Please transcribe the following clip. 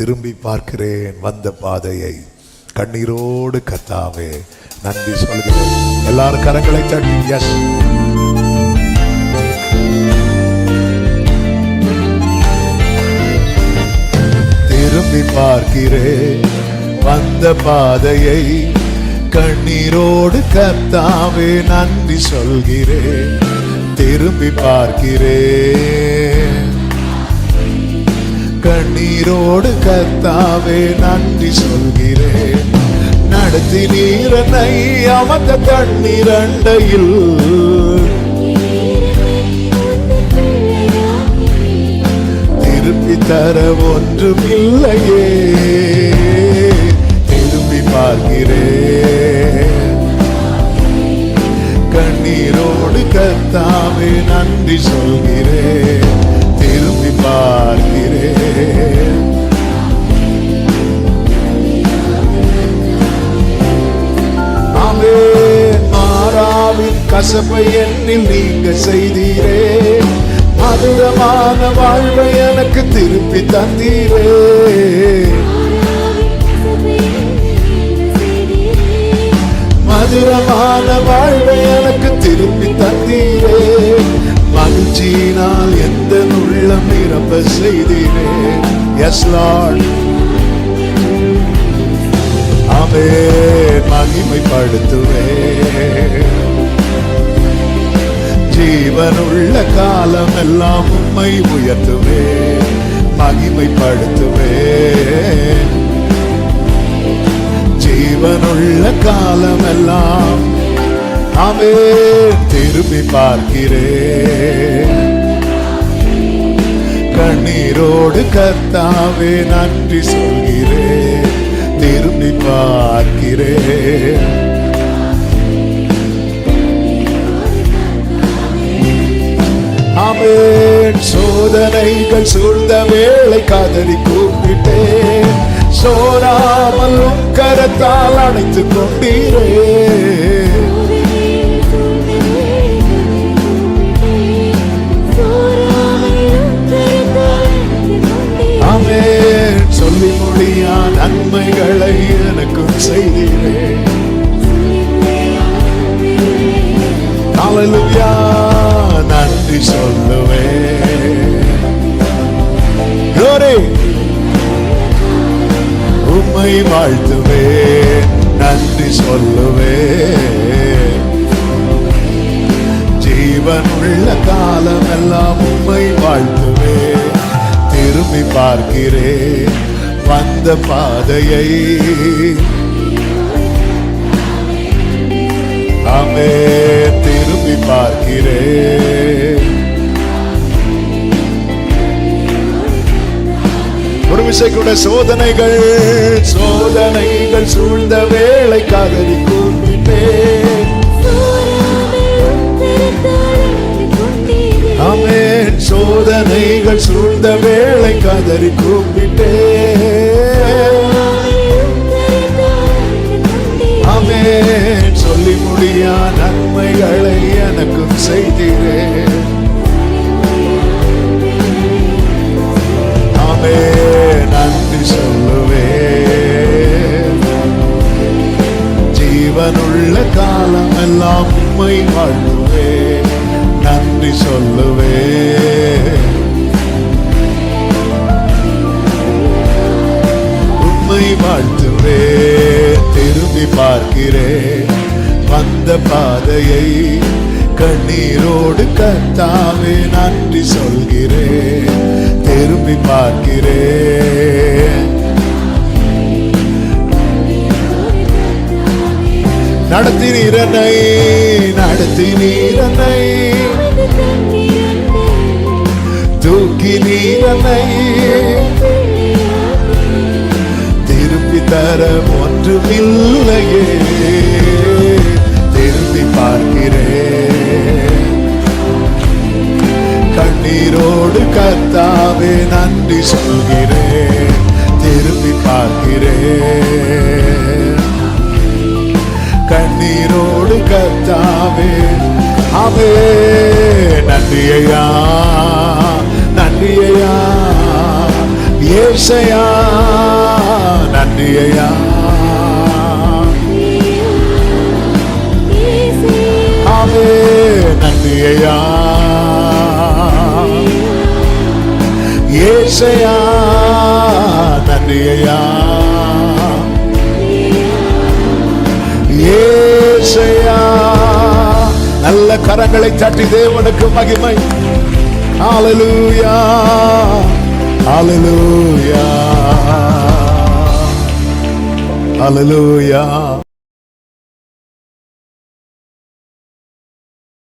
திரும்பி பார்க்கிறேன் வந்த பாதையை. கண்ணீரோடு கத்தாவே நன்றி சொல்கிறேன். எல்லாரும் கரங்களை தட்டி எஸ் திரும்பி பார்க்கிறேன் வந்த பாதையை. கண்ணீரோடு கத்தாவே நன்றி சொல்கிறேன். திரும்பி பார்க்கிறேன். கண்ணீரோடு கத்தாவே நன்றி சொல்கிறேன். நடத்தி நீரனை அமர்ந்த தண்ணீரண்டையில் திருப்பி தர ஒன்றும் இல்லையே திரும்பி பார்க்கிறேன். கண்ணீரோடு கத்தாவே நன்றி சொல்கிறேன். திரும்பி பார்க்கிறேன். கசப்பை என்னில் நீங்க செய்தீரே. மதுரமான வாழ்வை எனக்கு திருப்பி தந்தீரே. மதுரமான வாழ்வை எனக்கு திருப்பி தந்தீரே. மகிழ்ச்சி நிரம்ப செய்தீரே. எஸ் லார்ட் ஆமே மகிமைப்படுத்துவே. ஜீவனுள்ள காலம் எல்லாம் உம்மை உயர்த்துவே. மகிமைப்படுத்துவே. ஜீவனுள்ள காலம் எல்லாம் ஆமே திரும்பி பார்க்கிறேன். கண்ணீரோடு கர்த்தாவே நன்றி சொல்கிறேன் திரும்பி பார்க்கிறேன். ஆமென். சோதனைகள் சூழ்ந்த வேலை காதலி கூப்பிட்டேன். சோராமல் கரத்தால் அணைத்துக் கொண்டீரே. செய்தீரே ஹalleluya நன்றி சொல்லுவேன். glory உம்மை வாழ்த்துவேன் நன்றி சொல்லுவே ஜீவன் உள்ள காலம் எல்லாம் உம்மை வாழ்த்துவே திரும்பி பார்க்கிறேன் வந்த பாதையை ஆமே திரும்பி பார்க்கிறேன் ஒரு விசை கூட சோதனைகள் சோதனைகள் சூழ்ந்த வேலை காதலி கூப்பிட்டே. ஆமென் சோதனைகள் சூழ்ந்த வேலை கதறி கூப்பிட்டேன் உம்மை நன்றி சொல்லுவே. உண்மை வாழ்த்துவே திரும்பி பார்க்கிறேன் வந்த பாதையை கண்ணீரோடு கத்தாவே நன்றி சொல்கிறேன் திரும்பி பார்க்கிறேன் நடத்தி நீரனை நடத்தி நீரனை தூக்கி நீரனை திருப்பி தர ஒன்றுமில்லையே. திரும்பி பார்க்கிறேன். கண்ணீரோடு கத்தாவே நன்றி சொல்கிறேன். அவே நன்றியா நன்றியா ஏசையா நன்றி ஐயா ஆமே நன்றி ஐயா ஏசையா நன்றி நல்ல கரங்களை தட்டி தேவனுக்கு மகிமை ஆலலூயா ஆலலூயா ஆலலூயா